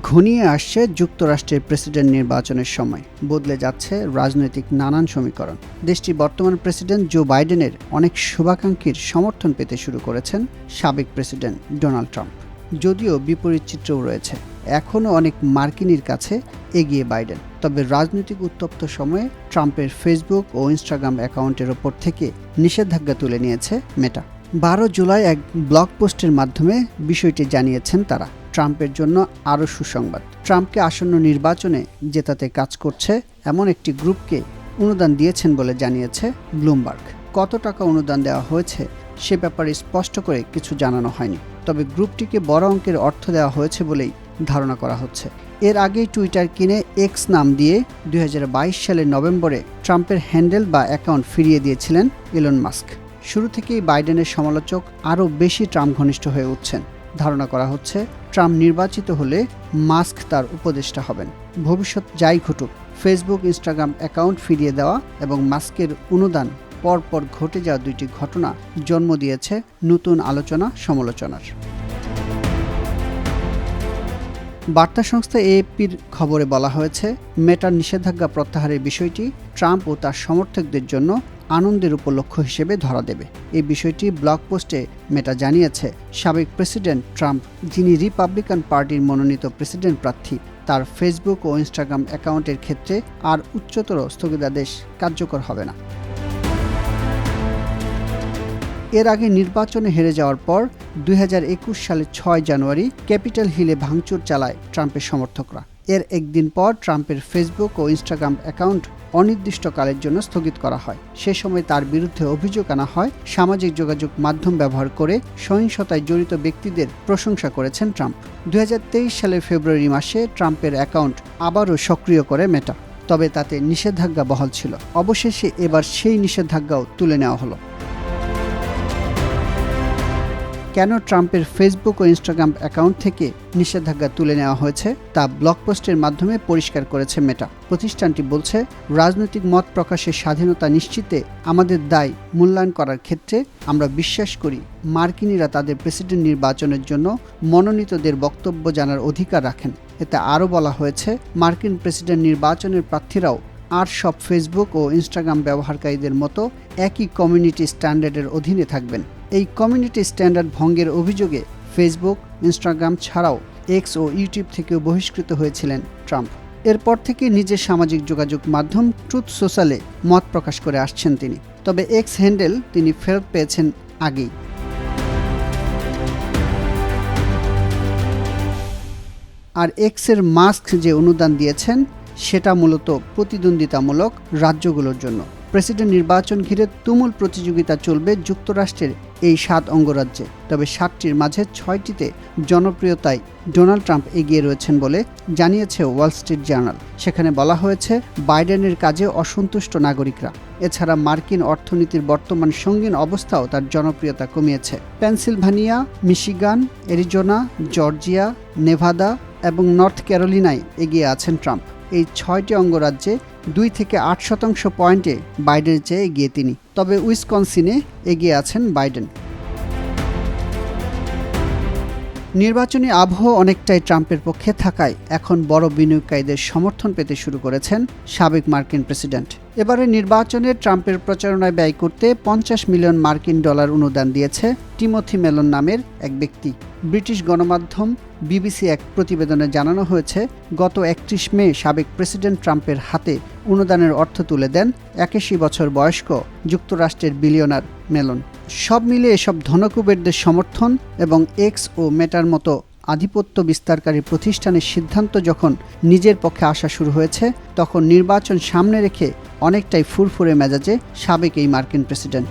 ঘনিয়ে আসছে যুক্তরাষ্ট্রের প্রেসিডেন্ট নির্বাচনের সময়। বদলে যাচ্ছে রাজনৈতিক নানান সমীকরণ। দেশটির বর্তমান প্রেসিডেন্ট জো বাইডেনের অনেক শুভাকাঙ্ক্ষীর সমর্থন পেতে শুরু করেছেন সাবেক প্রেসিডেন্ট ডোনাল্ড ট্রাম্প। যদিও বিপরীত চিত্রও রয়েছে। এখনও অনেক মার্কিনীর কাছে এগিয়ে বাইডেন। তবে রাজনৈতিক উত্তপ্ত সময়ে ট্রাম্পের ফেসবুক ও ইনস্টাগ্রাম অ্যাকাউন্টের ওপর থেকে নিষেধাজ্ঞা তুলে নিয়েছে মেটা। বারো জুলাই এক ব্লগ পোস্টের মাধ্যমে বিষয়টি জানিয়েছেন তারা। ট্রাম্পের জন্য আরও সুসংবাদ। ট্রাম্পকে আসন্ন নির্বাচনে জেতাতে কাজ করছে এমন একটি গ্রুপকে অনুদান দিয়েছেন বলে জানিয়েছে ব্লুমবার্গ। কত টাকা অনুদান দেওয়া হয়েছে সে ব্যাপারে স্পষ্ট করে কিছু জানানো হয়নি, তবে গ্রুপটিকে বড় অঙ্কের অর্থ দেওয়া হয়েছে বলেই ধারণা করা হচ্ছে। এর আগেই টুইটার কিনে এক্স নাম দিয়ে দুই হাজার বাইশ সালের নভেম্বরে ট্রাম্পের হ্যান্ডেল বা অ্যাকাউন্ট ফিরিয়ে দিয়েছিলেন ইলন মাস্ক। শুরু থেকেই বাইডেনের সমালোচক আরও বেশি ট্রাম্প ঘনিষ্ঠ হয়ে উঠছেন। ধারণা করা হচ্ছে ট্রাম্প নির্বাচিত হলে মাস্ক তার উপদেষ্টা হবেন। ভবিষ্যৎ যাই ঘটুক, ফেসবুক, ইনস্টাগ্রাম অ্যাকাউন্ট ফিরিয়ে দেওয়া এবং মাস্কের অনুদান পরপর ঘটে যাওয়া দুইটি ঘটনা জন্ম দিয়েছে নতুন আলোচনা সমালোচনার বার্তা সংস্থা এএপির খবরে বলা হয়েছে, মেটার নিষেধাজ্ঞা প্রত্যাহারের বিষয়টি ট্রাম্প ও তার সমর্থকদের জন্য আনন্দের উপলক্ষ হিসেবে ধরা দেবে। এই বিষয়টি ব্লগ পোস্টে মেটা জানিয়েছে, সাবেক প্রেসিডেন্ট ট্রাম্প, যিনি রিপাবলিকান পার্টির মনোনীত প্রেসিডেন্ট প্রার্থী, তার ফেসবুক ও ইনস্টাগ্রাম অ্যাকাউন্টের ক্ষেত্রে আর উচ্চতর স্থগিতাদেশ কার্যকর হবে না। এর আগে নির্বাচনে হেরে যাওয়ার পর দুই সালের ছয় জানুয়ারি ক্যাপিটাল হিলে ভাঙচুর চালায় ট্রাম্পের সমর্থকরা। এর একদিন পর ট্রাম্পের ফেসবুক ও ইনস্টাগ্রাম অ্যাকাউন্ট অনির্দিষ্টকালের জন্য স্থগিত করা হয়। সে সময় তার বিরুদ্ধে অভিযোগ আনা হয়, সামাজিক যোগাযোগ মাধ্যম ব্যবহার করে সহিংসতায় জড়িত ব্যক্তিদের প্রশংসা করেছেন ট্রাম্প। দুই হাজার তেইশ সালের ফেব্রুয়ারি মাসে ট্রাম্পের অ্যাকাউন্ট আবারও সক্রিয় করে মেটা, তবে তাতে নিষেধাজ্ঞা বহাল ছিল। অবশেষে এবার সেই নিষেধাজ্ঞাও তুলে নেওয়া হলো। কেন ট্রাম্পের ফেসবুক ও ইনস্টাগ্রাম অ্যাকাউন্ট থেকে নিষেধাজ্ঞা তুলে নেওয়া হয়েছে তা ব্লগ পোস্টের মাধ্যমে পরিষ্কার করেছে মেটা। প্রতিষ্ঠানটি বলছে, রাজনৈতিক মত প্রকাশের স্বাধীনতা নিশ্চিতে আমাদের দায় মূল্যায়ন করার ক্ষেত্রে আমরা বিশ্বাস করি। মার্কিনীরা তাদের প্রেসিডেন্ট নির্বাচনের জন্য মনোনীতদের বক্তব্য জানার অধিকার রাখেন। এতে আরও বলা হয়েছে, মার্কিন প্রেসিডেন্ট নির্বাচনের প্রার্থীরাও আর সব ফেসবুক ও ইনস্টাগ্রাম ব্যবহারকারীদের মতো একই কমিউনিটি স্ট্যান্ডার্ডের অধীনে থাকবেন। এই কমিউনিটি স্ট্যান্ডার্ড ভঙ্গের অভিযোগে ফেসবুক ইনস্টাগ্রাম ছাড়াও এক্স ও ইউটিউব থেকেও বহিষ্কৃত হয়েছিলেন ট্রাম্প। এরপর থেকে নিজের সামাজিক যোগাযোগ মাধ্যম ট্রুথ সোশ্যালে মত প্রকাশ করে আসছেন তিনি। তবে এক্স হ্যান্ডেল তিনি ফেরত পেয়েছেন আগেই। আর এক্সের মাস্ক যে অনুদান দিয়েছেন, সেটা মূলত প্রতিদ্বন্দ্বিতামূলক রাজ্যগুলোর জন্য। প্রেসিডেন্ট নির্বাচন ঘিরে তুমুল প্রতিযোগিতা চলবে যুক্তরাষ্ট্রের এই সাত অঙ্গরাজ্যে। তবে সাতটির মাঝে ছয়টিতে জনপ্রিয়তায় ডোনাল্ড ট্রাম্প এগিয়ে রয়েছেন বলে জানিয়েছে ওয়াল স্ট্রিট জার্নাল। সেখানে বলা হয়েছে, বাইডেনের কাজে অসন্তুষ্ট নাগরিকরা। এছাড়া মার্কিন অর্থনীতির বর্তমান সঙ্গীন অবস্থাও তার জনপ্রিয়তা কমিয়েছে। Pennsylvania, Michigan, Arizona, Georgia, Nevada এবং নর্থ ক্যারোলিনায় এগিয়ে আছেন ট্রাম্প। এই ছয়টি অঙ্গরাজ্যে দুই থেকে আট শতাংশ পয়েন্টে বাইডেনের চেয়ে এগিয়ে তিনি। তবে উইসকনসিনে এগিয়ে আছেন বাইডেন। নির্বাচনী আবহ অনেকটাই ট্রাম্পের পক্ষে থাকায় এখন বড় বিনিয়োগকারীদের সমর্থন পেতে শুরু করেছেন সাবেক মার্কিন প্রেসিডেন্ট। এবারে নির্বাচনে ট্রাম্পের প্রচারণায় ব্যয় করতে পঞ্চাশ মিলিয়ন মার্কিন ডলার অনুদান দিয়েছে টিমোথি মেলন নামের এক ব্যক্তি। ব্রিটিশ গণমাধ্যম বিবিসি এক প্রতিবেদনে জানানো হয়েছে, গত একত্রিশ মে সাবেক প্রেসিডেন্ট ট্রাম্পের হাতে অনুদানের অর্থ তুলে দেন একাশি বছর বয়স্ক যুক্তরাষ্ট্রের বিলিয়নার মেলন। সব মিলে এসব ধনকুবেরদের সমর্থন এবং এক্স ও মেটার মতো আধিপত্য বিস্তারকারী প্রতিষ্ঠানের সিদ্ধান্ত যখন নিজের পক্ষে আসা শুরু হয়েছে, তখন নির্বাচন সামনে রেখে অনেকটাই ফুরফুরে মেজাজে সাবেক এই মার্কিন প্রেসিডেন্ট।